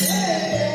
Hari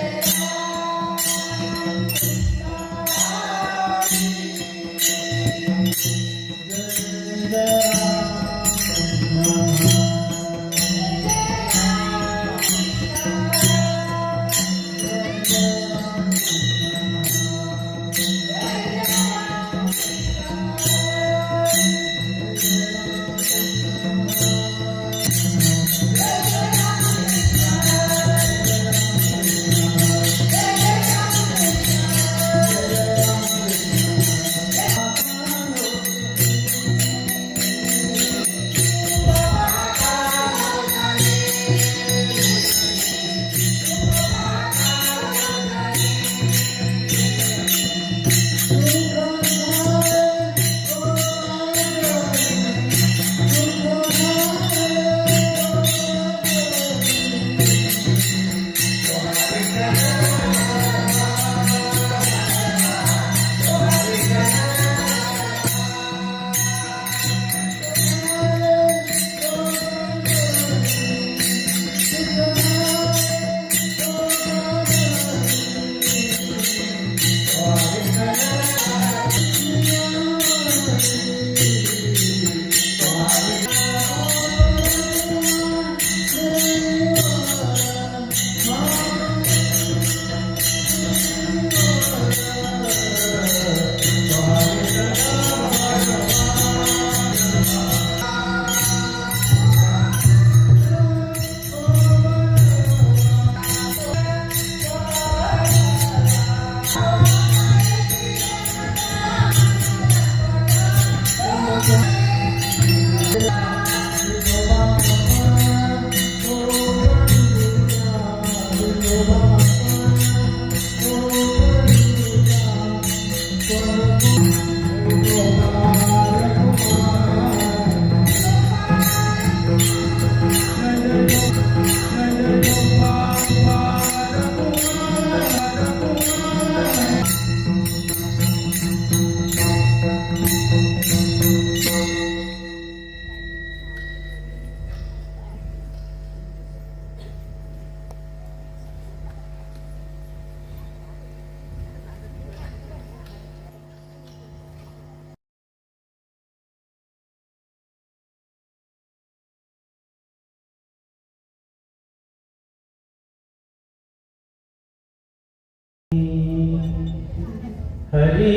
Hari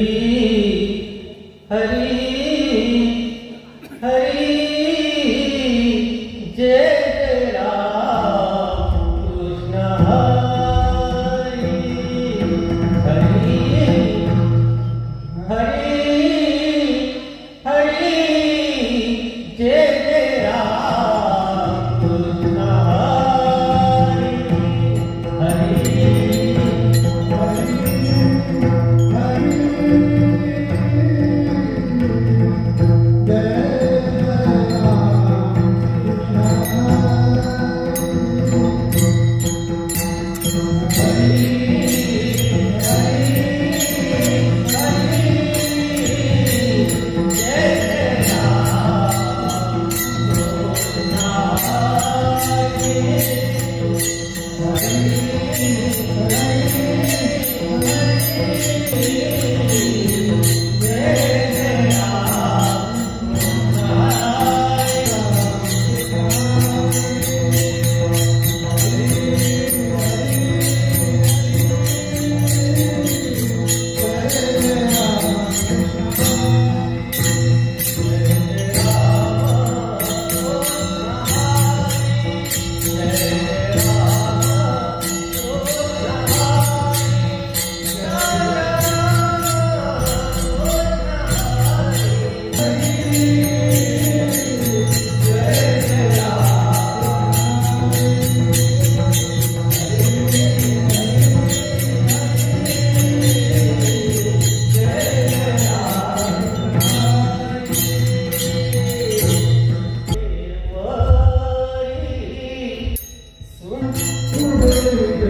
Hari. Amen.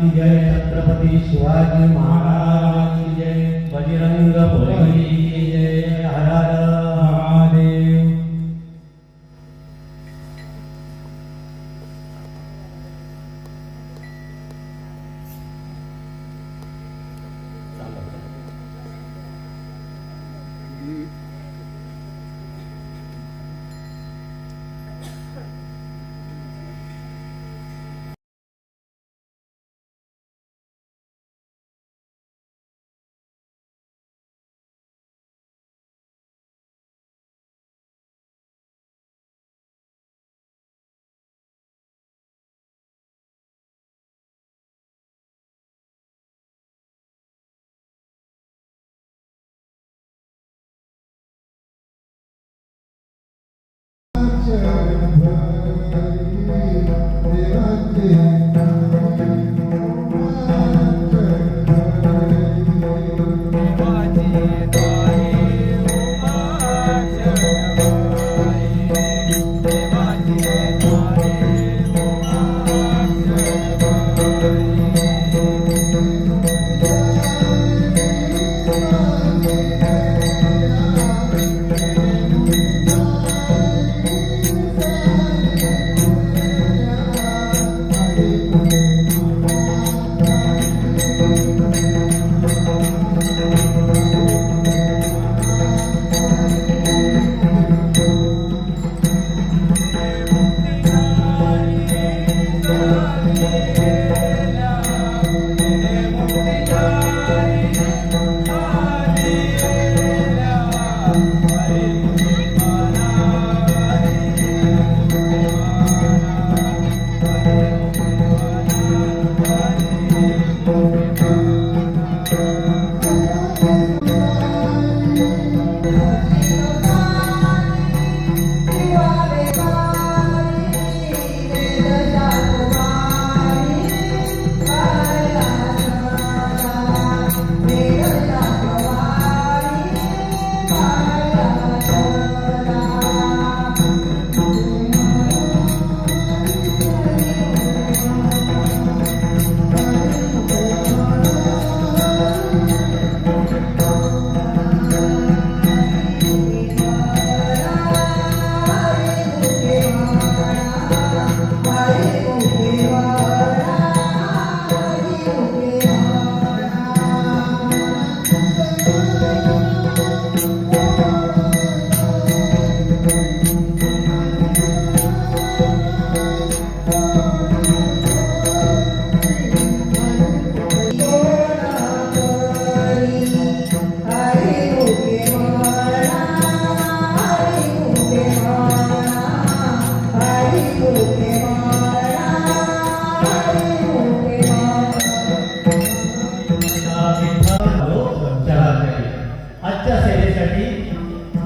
की जय छत्रपती शिवाजी महाराज की जय. बजरंग बली.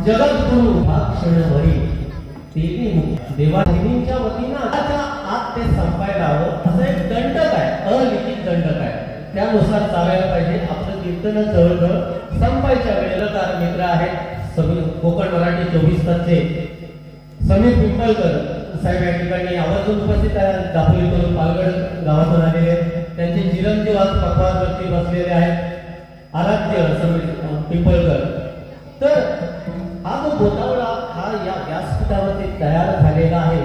जगद्गुरु हा क्षणभरी. देवी देवादिनीच्या वतीनं आताच्या आत ते संपायला हवं. असं एक दंडक आहे. अलिखित दंडक आहे. त्यानुसार चालायला पाहिजे. आपलं कीर्तन जवळजवळ संपायच्या वेळेला तर मित्र आहेत. समीर कोकण मराठी चोवीस तासचे. समीर पिंपळकर साहेब या ठिकाणी आवर्जून उपस्थित आहेत. दापोलीतून पालगड गावातून आलेले आहेत. त्यांचे चिरंजीव आज पकवानवरती बसलेले आहेत. आराध्य समीर पिंपळकर. तर हा जो गोतावळा हा या व्यासपीठावरती तयार झालेला आहे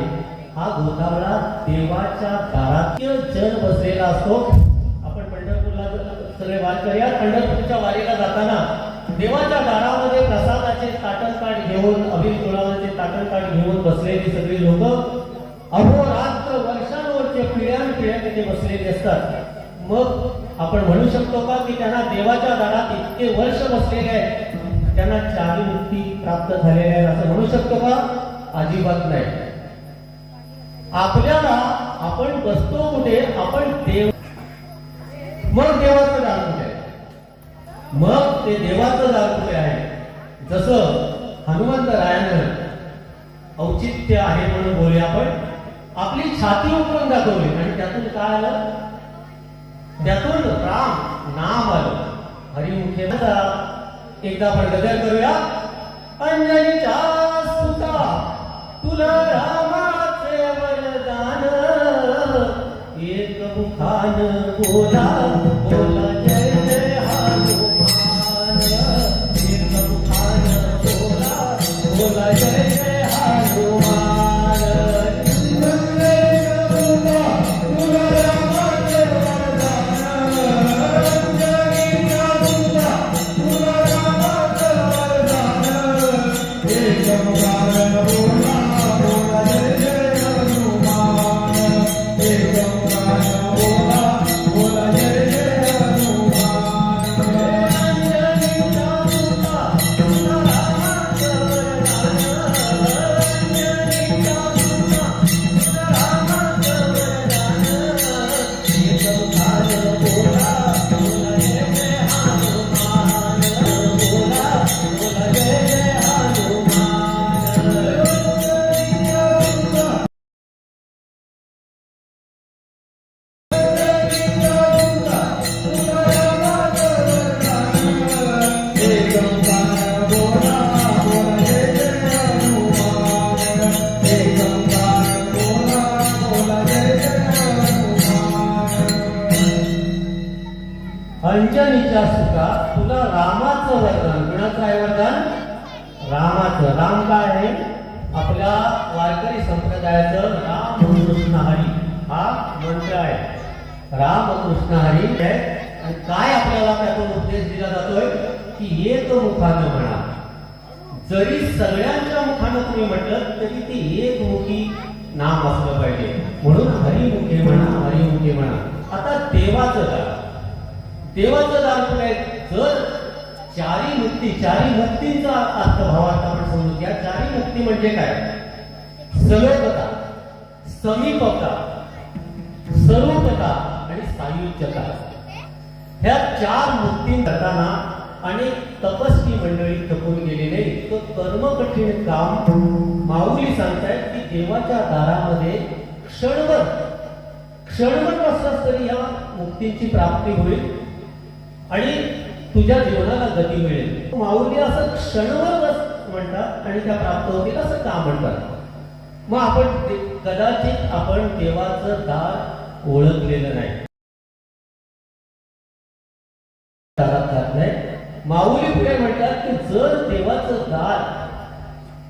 हा गोतावळा देवाच्या दारात जन बसलेला असतो. आपण पंढरपूरला सगळे वारकरी आहात, पंढरपूरच्या वारीला जाताना देवाच्या दारामध्ये प्रसादाचे ताटण काठ घेऊन अभिल गुलाबाचे ताटण काठ घेऊन बसलेली सगळी लोक अहोरात्र वर्षांवरचे पिढ्यान पिढ्या तिथे बसलेले असतात. मग आपण म्हणू शकतो का की त्यांना देवाच्या दारात इतके वर्ष बसलेले आहेत? त्यांना चारी मुक्ती प्राप्त झालेल्या आहे असं म्हणू शकतो का? अजिबात नाही. आपल्याला आपण बसतो कुठे? आपण देव मग देवाचं दार कुठे? मग ते देवाचं दार कुठे आहे? जसं हनुमंत रायानं औचित्य आहे म्हणून बोलूया आपण. आपली छाती उकरून दाखवली. आणि त्यातून काय आलं? त्यातून राम नाम आलं. तिथे एकदा आपण गजर करूया. अंजनीच्या सुता तुला रामाचे वरदान. एक मुखान बोला बोला अंजनीच्या कुणाचं रामाचं. राम काय आहे? आपल्या वारकरी संप्रदायाचं राम कृष्ण हरी हा मंत्र आहे. राम कृष्ण हरी आहे आणि काय आपल्याला त्यातून उपदेश दिला जातोय? की एक मुखानं म्हणा. जरी सगळ्यांच्या मुखानं तुम्ही म्हटलं तरी ते एक मुखी नाम असलं पाहिजे. म्हणून हरिमुखे म्हणा हरिमुखे म्हणा. आता देवाचं दान. देवाचं दान काय जर चारी मुक्ती चारी मुक्तींचा अर्थभावार्थ आपण समजू घ्या चारी मुक्ती म्हणजे काय? सलोकता समीपता स्वरूपता आणि सायुज्यता. ह्या चार मुक्ती करताना अनेक तपस्वी मंडळी थकून गेलेले इतकं कर्म कठीण काम माऊली सांगतायत की देवाच्या दारामध्ये क्षणभर क्षणभर बसलास तरी या मुक्तीची प्राप्ती होईल. आणि तुझ्या जीवनाला गती मिळेल. माऊली असं क्षणभर म्हणतात आणि त्या प्राप्त होतील असं का म्हणतात. मग आपण कदाचित आपण देवाचं दार ओळखलेलं नाही. दारात माऊली पुढे म्हणतात की जर देवाचं दार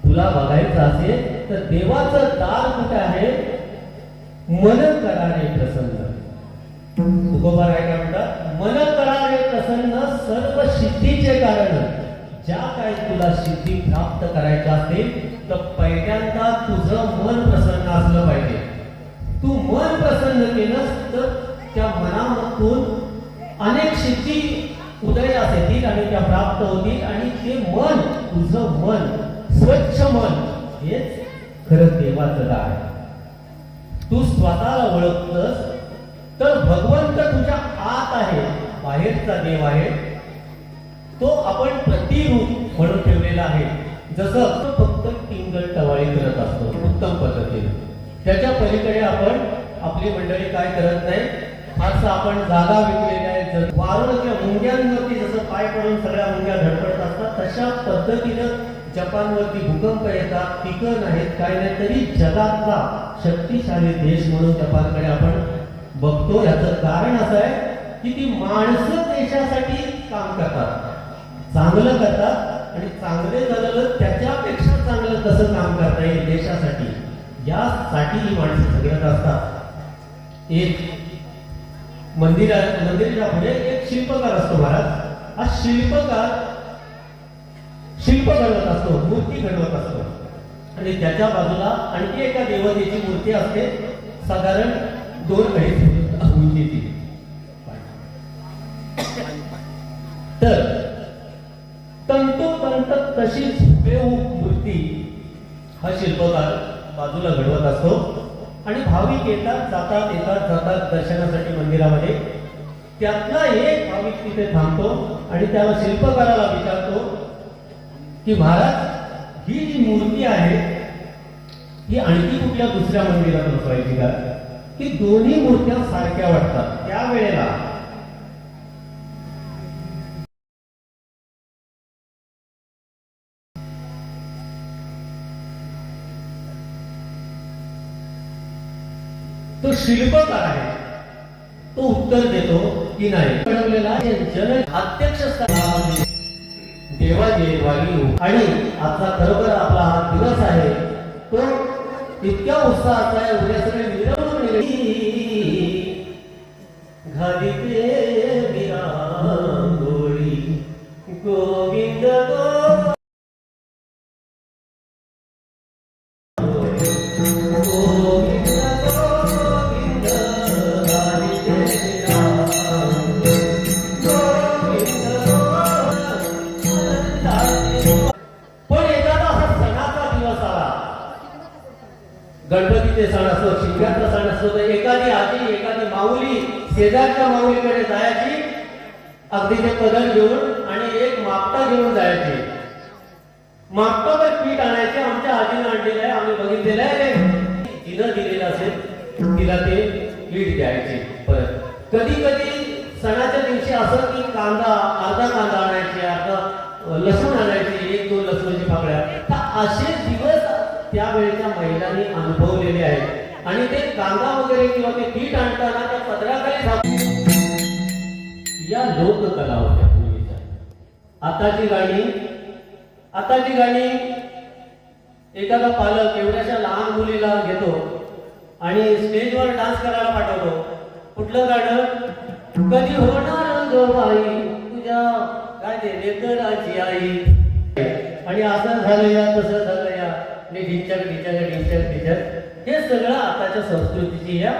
तुला बघायचं असेल तर देवाचं दार कुठे आहे? मन करारे प्रसन्न. तुकोबा काय म्हणतात मन करावे प्रसन्न सर्व सिद्धीचे कारण. ज्या काय तुला सिद्धी प्राप्त करायच्या असतील तर पहिल्यांदा तुझं मन प्रसन्न असलं पाहिजे. तू मन प्रसन्न केलंस तर त्या मनामधून अनेक सिद्धी उदयास येतील आणि त्या प्राप्त होतील आणि ते मन तुझं मन स्वच्छ मन हेच खरं देवाचं दार आहे. तू स्वतःला ओळखतस तर भगवंत तुझ्या आत आहे. बाहेरचा देव आहे. तो आपण प्रतिरूप म्हणून ठेवलेला आहे. जसं तो फक्त टिंगल टवाळी करत असतो उत्तम पद्धतीने. त्याच्या पलीकडे आपण आपली मंडळी काय करत नाही. फारसं आपण जागा विकलेल्या आहेत जर वारुळ किंवा मुंग्यांवरती जसं पाय पडून सगळ्या मुंग्या धडपडत असतात तशा पद्धतीनं जपानवरती भूकंप येतात पिकं नाहीत काय नाही तरी जगातला शक्तिशाली देश म्हणून जपानकडे आपण बघतो याचं कारण असं आहे की ती माणसं देशासाठी काम करतात. चांगलं करतात आणि चांगले झालेलं त्याच्यापेक्षा चांगलं कसं काम करता येईल देशासाठी? यासाठी ही माणसं सगळ्यात असतात. एक मंदिरा मंदिराच्या पुढे एक शिल्पकार असतो महाराज. हा शिल्पकार शिल्प घडवत असतो मूर्ती घडवत असतो. आणि त्याच्या बाजूला आणखी एका देवतेची मूर्ती असते साधारण दोन अडीच येतील तर तंतोतंत तशीच हुबेहूब मूर्ती हा शिल्पकार बाजूला घडवत असतो आणि भाविक येतात जातात येतात जातात दर्शनासाठी मंदिरामध्ये. त्यातला एक भाविक तिथे थांबतो आणि त्याला शिल्पकाराला विचारतो की महाराज ही जी मूर्ती आहे ही आणखी कुठल्या दुसऱ्या मंदिरात बसवायची का? की दोन्ही मूर्त्या सारख्या वाटतात. त्यावेळेला तो शिल्पकार आहे. तो उत्तर देतो की नाही. घडवलेला जन अध्यक्ष देवा वागीव आणि आजचा खरोखर आपला हा दिवस आहे. तो इतक्या उत्साहाचा आहे उद्या सगळे ঘাড়িতে घेऊन आणि एक मापटा घेऊन जायचे. मापटावर पीठ आणायचे आमच्या आजीनं आणलेलं आहे आम्ही बघितलेलं आहे. तिनं दिलेलं असेल तिला ते पीठ द्यायचे परत. कधी कधी सणाच्या दिवशी असं की कांदा अर्धा कांदा आणायचे अर्धा लसूण आणायचे एक दोन लसूणची पाकळ्या. तर असे दिवस त्यावेळेच्या महिलांनी अनुभवलेले आहेत. आणि ते कांदा वगैरे किंवा ते पीठ आणताना त्या पदराखाली या लोककला होत्या. आताची गाणी आताची गाणी एखादा पालक एवढ्याशा लहान मुलीला घेतो आणि स्टेजवर डान्स करायला पाठवतो. कुठलं गाणं? कधी होणार ग बाई तुझ्या? काय ते? लेकराची आई. आणि असं झालं या तसं झालं या मी ढिंचक ढिंचक ढिंचक ढिंचक. हे सगळं आताच्या संस्कृतीची या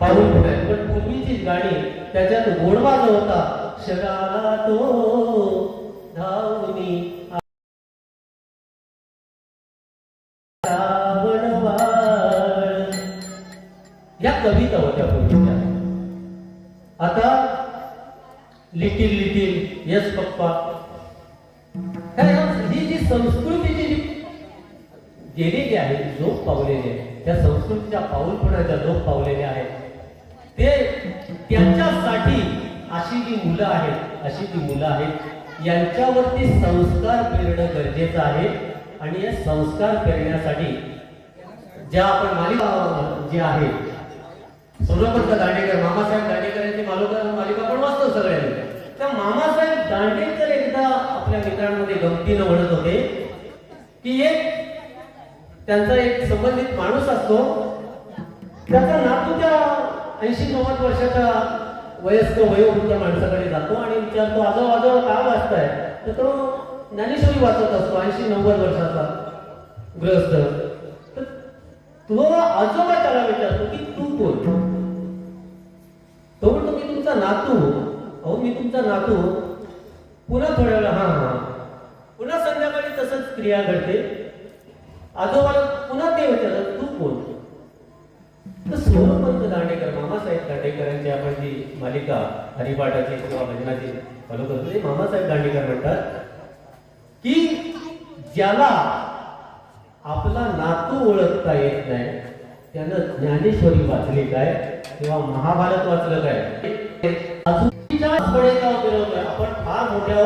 पाहून पुढे पण पूर्वीची गाणी त्याच्यात गोडवा जो होता शगाला तो धावनी या कविता होत्या पूर्वीच्या. आता लिटिल लिटिल यस पप्पा. ही जी संस्कृतीची जी गेलेली आहे लोक पावलेली आहे त्या संस्कृतीच्या पाऊलपणाच्या लोप पावलेल्या आहेत. ते त्यांच्यासाठी अशी जी मुलं आहेत अशी जी मुलं आहेत यांच्यावरती संस्कार पेरणं गरजेचं आहे. आणि या संस्कार पेरण्यासाठी ज्या आपण मालिका जे आहे सोनोपंत दांडेकर मामासाहेब दांडेकर यांची मालिका मालिका पण वाचतो सगळ्यांनी. तर मामासाहेब दांडेकर एकदा आपल्या मित्रांमध्ये गमतीनं म्हणत होते की एक त्यांचा एक संबंधित माणूस असतो. त्याचा नातू त्या ऐंशी नव्वद वर्षाच्या वयस्क वयोवृद्ध माणसाकडे जातो आणि विचारतो आजो आजो काय वाचताय? तर तो ज्ञानेश्वरी वाचत असतो ऐंशी नव्वद वर्षाचा ग्रस्त. तर तो आजोबा त्याला विचारतो की तू कोण? तो म्हणतो मी तुमचा नातू. अहो मी तुमचा नातू. पुन्हा थोड्या वेळा हा हा. पुन्हा संध्याकाळी तसंच क्रिया घडते. आजोबाला पुन्हा ते विचारत तू कोण? तर सोनपंत दांडेकर मामासाहेब दांडेकरांची आपण जी मालिका हरिपाठाची किंवा भजनाची फॉलो करतो ते मामासाहेब दांडेकर म्हणतात की ज्याला आपला नातू ओळखता येत नाही त्यानं ज्ञानेश्वरी वाचली काय किंवा महाभारत वाचलं काय? अजूनच्या आपण फार मोठ्या